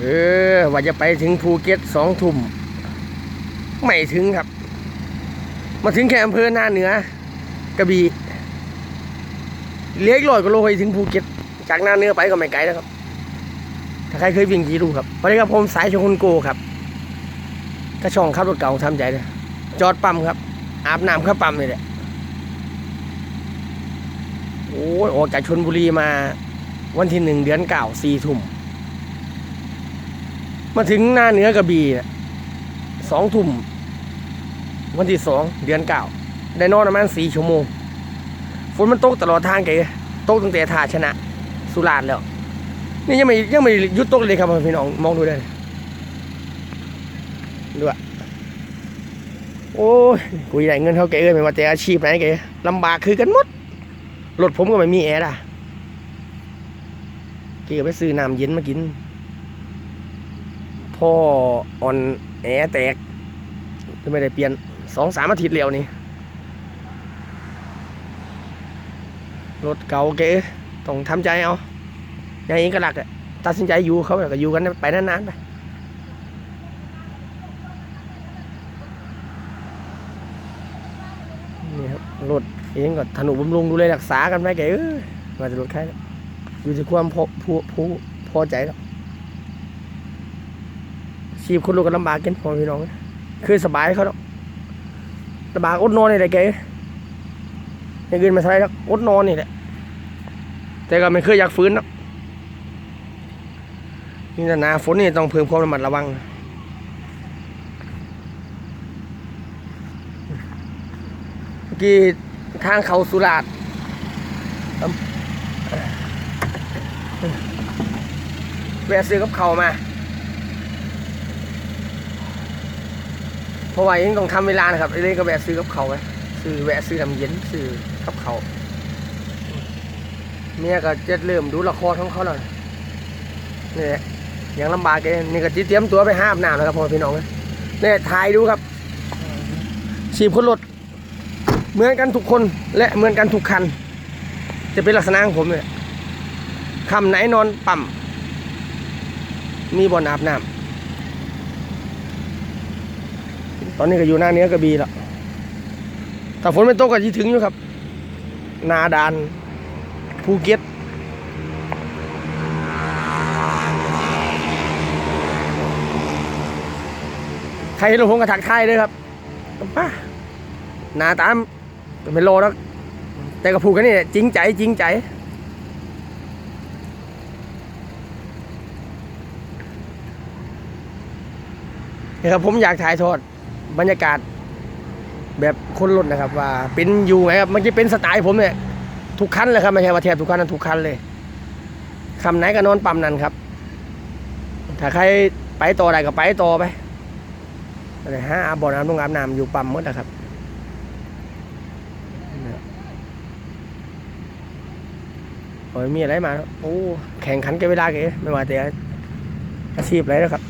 เออ ว่าจะไปถึงภูเก็ตสองทุ่มไม่ถึงครับ มาถึงแค่อำเภอหน้าเหนือกระบี่เลี้ยงลอยก็โลไปถึงภูเก็ต จากหน้าเหนือไปก็ไม่ไกลนะครับ ถ้าใครเคยวิ่งขี่ดูครับวันนี้ครับผมสายชงคนโกครับกระช่องขับรถเก่าทำใจเลยจอดปั๊มครับ อาบน้ำข้าปั๊มนี่แหละโอ้ออกจากชนบุรีมาวันที่หนึ่งเดือนเก้าสี่ทุ่ม มาถึงหน้าเนื้อกระบี่สองทุ่มวันที่สองเดือนเก้าได้นอนประมาณสี่ชั่วโมงฝนมันตกตลอดทางแกตกตั้งแต่ท่าชนะ สุราษฎร์แล้ว นี่ยังไม่ยังไม่ยุดตกเลยครับพี่น้องมองดูได้เลยดูอะโอ้ยกูใหญ่เงินเท่าแกเอ้ยไม่ว่าแต่อาชีพไหนแกลำบากคือกันหมดรถผมก็ไม่มีแอร์อะแกก็ไปซื้อน้ำเย็นมากิน พ่ออ่อนแอแตกจะไม่ได้เปลี่ยนสองสามอาทิตย์แล้วนี่รถเก่าเก๋ต้องทำใจเอาอย่างนี้ก็หลักอะตัดสินใจอยู่เขาก็อยู่กันไปนานๆไปนี่ครับรถเองก็ถนุบำรุงดูแลรักษากันไปเก๋เอ้ยมาจะรถใครอยู่ที่ความพอพอพอพอใจแล้ว ชีพคนลูกก็ลำบากกันพอพี่น้องคือสบายเขาแล้วลำบากอดนอนนี่แหละเก๋อย่างอื่นมาใช่แล้วอดนอนนี่แหละแต่ก็ไม่เคยอยากฟื้นนาะนี่นะหนาฝนนี่ต้องเพิ่มความระมัดระวังเมื่อกี้ทางเขาสุราษฎร์แวะซื้อกับเขามา เพราะว่ายังต้องทำเวลานะครับเลยก็แวะซื้อกับเขาวไปซื้อแวะซื้อน้ำเย็นซื้อกับเขาเมียก็จะเริ่มดูละครของเขาแล้วนี่แหละยังลำบากเลยนี่ก็จิเตรียมตัวไปห้าบน้ำแล้วครับพ่อพี่น้องนี่ถ่ายดูครับฉีบคนรถเหมือนกันทุกคนและเหมือนกันทุกคัน จะเป็นลักษณะของผมเนี่ยคำไหนนอนปั่มมีบ่อนอาบน้ำ ตอนนี้ก็อยู่หน้าเนื้อกระบีแล้วแต่ฝนไม่ตกก็ยี่ถึงอยู่ครับ นาดานภูเก็ตใครเห็นผมก็ถักทายเลยครับป้าหนาตามเป็นโลแล้วแต่ก็ผูกันนี่จริงใจจริงใจนี่ครับผมอยากถ่ายทอด บรรยากาศแบบคนรถนะครับ ว่าเป็นอยู่ไงครับมันจะเป็นสไตล์ผมเนี่ยทุกคันเลยครับไม่ใช่ว่าแทบทุกคันนะทุกคันเลยคำไหนก็นอนปั๊มนั่นครับ ถ้าใครไปต่อได้ก็ไปต่อไปแต่ห้าบ่อน้ำต้องอาบน้ำอยู่ปั๊มหมดนะครับโอ้ยมีอะไรมาโอ้แข่งขันกันเวลาเก๋ไม่ว่าแต่อาชีพอะไรนะครับ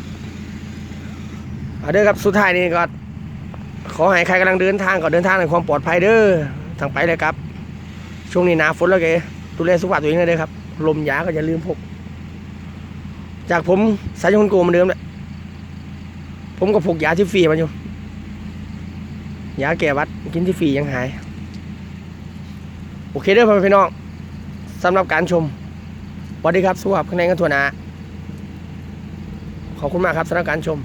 เอาเด้อครับสุดท้ายนี่ก็ ขอให้ใครกำลังเดินทางก็เดินทางในความปลอดภัยเด้อทางไปเลยครับ ช่วงนี้หนาฝนแล้วแกดูแลสุขภาพตัวเองเลยครับ ลมยาก็อย่าลืมพก จากผมสายชนโกมือนเดิมแหละผมก็พกยาที่ฟรีมาอยู่ยาแก้วัดกินที่ฟรียังหาย โอเคเด้อพ่อพี่น้องสำหรับการชมสวัสดีครับสุขภาพข้างในกันทั่วหนาขอบคุณมากครับสำหรับการชม